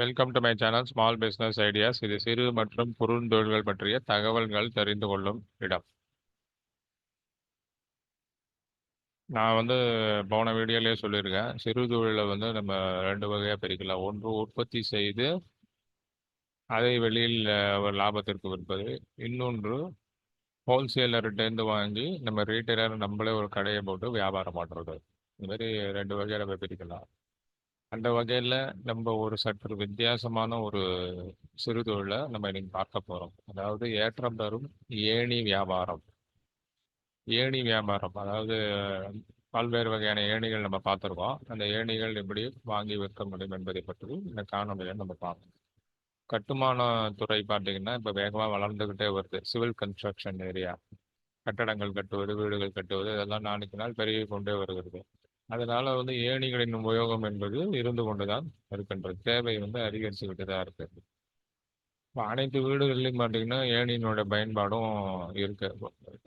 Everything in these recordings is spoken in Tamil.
Welcome to my channel small business ideas இது சிறு மற்றும் குறுந்தொழில்கள் பற்றிய தகவல்கள் தெரிந்து கொள்ளும் இடம். நான் வந்து போன வீடியோலேயே சொல்லியிருக்கேன். சிறு தொழிலை வந்து நம்ம ரெண்டு வகையாக பிரிக்கலாம். ஒன்று உற்பத்தி செய்து அதை வெளியில் லாபத்திற்கு விற்பது. இன்னொன்று ஹோல்சேலர்கிட்டேருந்து வாங்கி நம்ம ரீட்டைலர் நம்மளே ஒரு கடையை போட்டு வியாபாரம் பண்ணுறது இந்த மாதிரி ரெண்டு வகையாக நம்ம பிரிக்கலாம். அந்த வகையில் நம்ம ஒரு சற்று வித்தியாசமான ஒரு சிறு தொழிலை நம்ம இன்னைக்கு பார்க்க போகிறோம் அதாவது ஏற்றம் தரும் ஏணி வியாபாரம். ஏணி வியாபாரம். அதாவது பல்வேறு வகையான ஏணிகள் நம்ம பார்த்துருக்கோம். அந்த ஏணிகள் எப்படி வாங்கி விற்க முடியும் என்பதை பற்றி இந்த காணொலியை நம்ம பார்ப்போம். கட்டுமான துறை பார்த்தீங்கன்னா இப்போ வேகமாக வளர்ந்துக்கிட்டே வருது. Civil construction area. கட்டடங்கள் கட்டுவது வீடுகள் கட்டுவது இதெல்லாம் நாளைக்கு நாள் பெருகி கொண்டே வருகிறது. அதனால வந்து ஏணிகளின் உபயோகம் என்பது இருந்து கொண்டுதான் இருக்கின்றது தேவை வந்து அதிகரிச்சுக்கிட்டு தான் இருக்கு. இப்போ அனைத்து வீடுகள்லையும் பார்த்தீங்கன்னா ஏணியினோட பயன்பாடும் இருக்கு.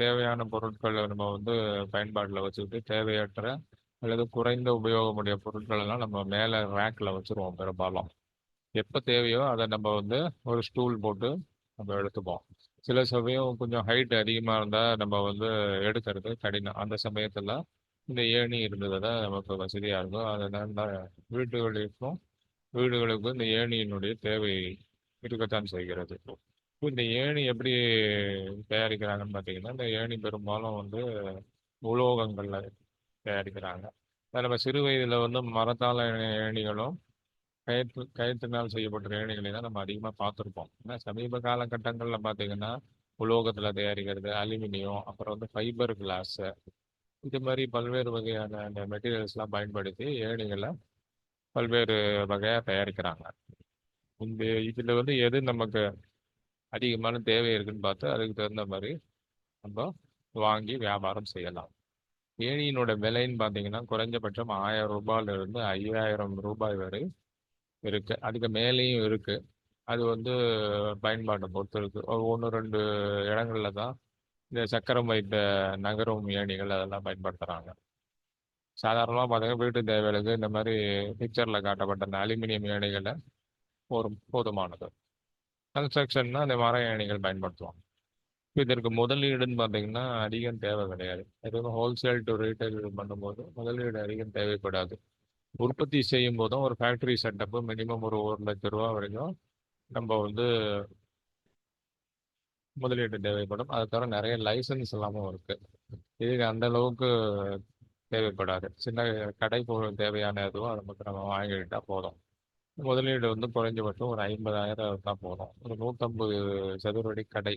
தேவையான பொருட்களை நம்ம வந்து பயன்பாட்டில் வச்சுக்கிட்டு தேவையற்ற அல்லது குறைந்த உபயோகமுடைய பொருட்கள் எல்லாம் நம்ம மேலே ரேக்கில் வச்சுருவோம் பெரும்பாலும். எப்போ தேவையோ அதை நம்ம வந்து ஒரு ஸ்டூல் போட்டு நம்ம எடுத்துப்போம். சில சமயம் கொஞ்சம் ஹைட் அதிகமாக இருந்தால் நம்ம வந்து எடுக்கிறது கடினம். அந்த சமயத்தில் இந்த ஏணி இருந்ததுன்னா நமக்கு வசதியாக இருக்கும். அதனால வீடுகளுக்கும் வீடுகளுக்கும் இந்த ஏணியினுடைய தேவை இருக்கத்தான் செய்கிறது. இப்போ இந்த ஏணி எப்படி தயாரிக்கிறாங்கன்னு பார்த்தீங்கன்னா இந்த ஏணி பெரும்பாலும் வந்து உலோகங்களில் தயாரிக்கிறாங்க. நம்ம சிறு வயதில் வந்து மரத்தால் ஏணிகளும் கயிற்று கயிற்றினால் செய்யப்பட்ட ஏணிகளை தான் நம்ம அதிகமாக பார்த்துருப்போம். ஏன்னா சமீப காலகட்டங்களில் பார்த்தீங்கன்னா உலோகத்தில் தயாரிக்கிறது அலுமினியம் அப்புறம் வந்து ஃபைபர் கிளாஸு இது மாதிரி பல்வேறு வகையான அந்த மெட்டீரியல்ஸ்லாம் பயன்படுத்தி ஏணிகளை பல்வேறு வகையாக தயாரிக்கிறாங்க. இந்த இதில் வந்து எது நமக்கு அதிகமான தேவை இருக்குன்னு பார்த்து அதுக்கு தகுந்த மாதிரி நம்ம வாங்கி வியாபாரம் செய்யலாம். ஏணியினோட விலைன்னு பார்த்தீங்கன்னா குறைஞ்சபட்சம் ஆயிரம் ரூபாயிலிருந்து ஐயாயிரம் ரூபாய் வரை இருக்குது அதுக்கு மேலேயும் இருக்குது அது வந்து பயன்பாட்டை பொறுத்து இருக்குது ஒன்று ரெண்டு இடங்கள்ல தான் இந்த சக்கரம் வைத்த நகரும் ஏணிகள் அதெல்லாம் பயன்படுத்துகிறாங்க சாதாரணமாக பார்த்தீங்கன்னா வீட்டு தேவைகளுக்கு இந்த மாதிரி பிக்சரில் காட்டப்பட்ட அந்த அலுமினியம் ஏணிகளை ஒரு போதுமானது. கன்ஸ்ட்ரக்ஷன்னா அந்த மர ஏணிகள் பயன்படுத்துவாங்க. இதற்கு முதலீடுன்னு பார்த்தீங்கன்னா அதிகம் தேவை கிடையாது. எதுவும் ஹோல்சேல் டு ரீட்டைல் பண்ணும்போது முதலீடு அதிகம் தேவைப்படாது. உற்பத்தி செய்யும் போதும் ஒரு ஃபேக்ட்ரி செட்டப்பு மினிமம் ஒரு ஒரு லட்ச ரூபா வரைக்கும் நம்ம வந்து முதலீடு தேவைப்படும். அது தவிர நிறைய லைசன்ஸ் எல்லாமும் இருக்கு. இதுக்கு அந்த அளவுக்கு தேவைப்படாது. சின்ன கடை பொருள் தேவையான எதுவும் அதை மட்டும் நம்ம வாங்கிக்கிட்டால் போதும். முதலீடு வந்து குறைஞ்சபட்சம் ஒரு ஐம்பதாயிரம் தான் போதும். ஒரு நூற்றம்பது சதுரடி கடை.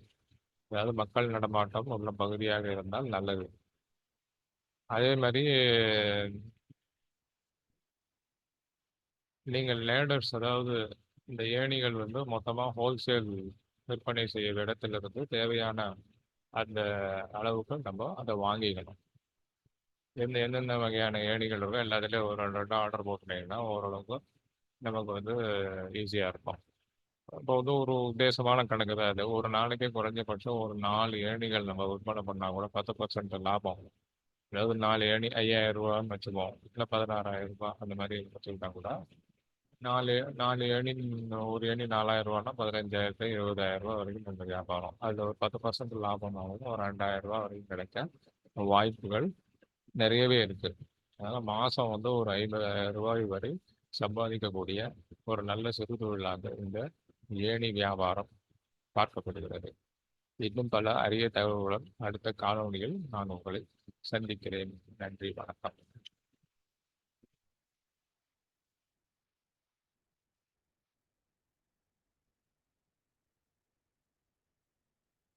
அதாவது மக்கள் நடமாட்டம் உள்ள பகுதியாக இருந்தால் நல்லது. அதே மாதிரி நீங்கள் லேடர்ஸ் அதாவது இந்த ஏணிகள் வந்து மொத்தமாக ஹோல்சேல் விற்பனை செய்யும் இடத்திலிருந்து தேவையான அந்த அளவுக்கு நம்ம அதை வாங்கிக்கணும். எந்த எந்தெந்த வகையான ஏணிகள் இருக்கோ எல்லாத்துலேயும் ஒரு ரெண்டு ரெண்டு ஆர்டர் போட்டுனீங்கன்னா ஓரளவுக்கு நமக்கு வந்து ஈஸியாக இருக்கும். இப்போ வந்து ஒரு உத்தேசமான கணக்கு தான் அது. ஒரு நாளைக்கே குறைஞ்சபட்சம் ஒரு நாலு ஏணிகள் நம்ம விற்பனை பண்ணால் கூட பத்து பர்சன்ட் லாபம். அதாவது நாலு ஏணி ஐயாயிரம் ரூபான்னு வச்சுக்குவோம் இல்லை பதினாறாயிரம் ரூபாய் அந்த மாதிரி வச்சுக்கிட்டா கூட நாலு நாலு ஏணி ஒரு ஏணி நாலாயிரம் ரூபான்னா பதினஞ்சாயிரத்து இருபதாயிரம் ரூபா வரைக்கும் நம்ம வியாபாரம். அதில் ஒரு பத்து பர்சன்ட் லாபமாகவும் ஒரு ரெண்டாயிரம் ரூபா வரைக்கும் கிடைக்க வாய்ப்புகள் நிறையவே இருக்கு. அதனால் மாதம் வந்து ஒரு ஐம்பதாயிரம் ரூபாய் வரை சம்பாதிக்கக்கூடிய ஒரு நல்ல சிறு தொழிலாக இந்த ஏணி வியாபாரம் பார்க்கப்படுகிறது. இன்னும் பல அரிய தகவல்களுடன் அடுத்த காணொளியில் நான் உங்களை சந்திக்கிறேன். நன்றி வணக்கம்.